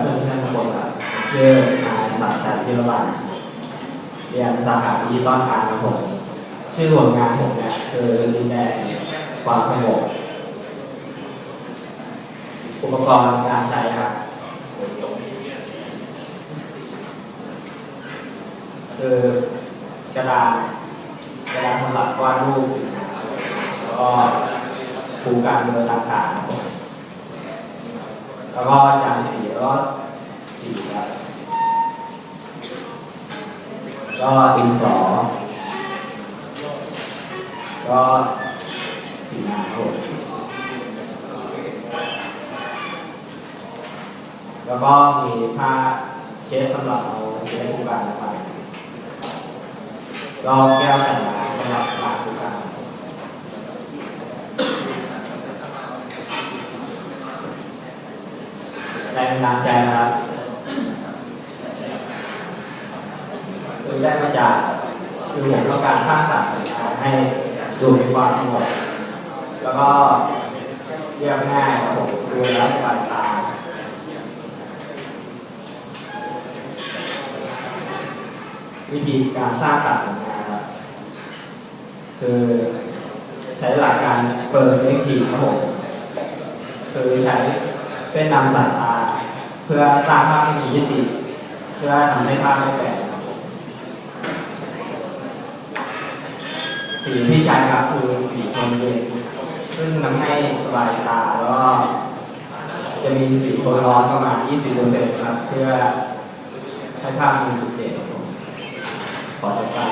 เพื่อนเพื่อนทุกคนครับชื่อนายสัตย์ชัยพิรวันเรียนสาขาดิจิตอลการครับผมชื่อผลงานผมเนี่ยคือดินแดนความสงบอุปกรณ์การใช้ครับคือกระดานกระดานสำหรับวาดรูปแล้วก็ผูกการเดินต่างๆครับผม แล้วก็จานสีแล้วก็สี่ครับก็ดินสอก็สี่น้ำครับผมแล้วก็มีผ้าเช็ดสำหรับเอาเช็ดผูกการนะครับก็แก้วแต่งงานสำหรับร้านทุกการ แรงบันดาลใจนะครับคือได้มาจากคือผมต้องการสร้างสรรค์ให้ดูมีความสงบแล้วก็เรียบง่ายครับผมดูแล้วสบายตาวิธีการสร้างสรรค์ของงานครับคือใช้หลักการเปิดเล็กทีครับผมคือใช้เป็นนำสายตา เพื่อสร้างภาพให้มีมิติเพื่อทำให้ภาพไม่แปลกสีที่ใช้ครับคือสีโทนเย็นซึ่งทำให้สบายตาแล้วก็จะมีสีโทนร้อนประมาณ20%ครับ เพื่อให้ภาพมีจุดเด่นครับผมขอจัดกา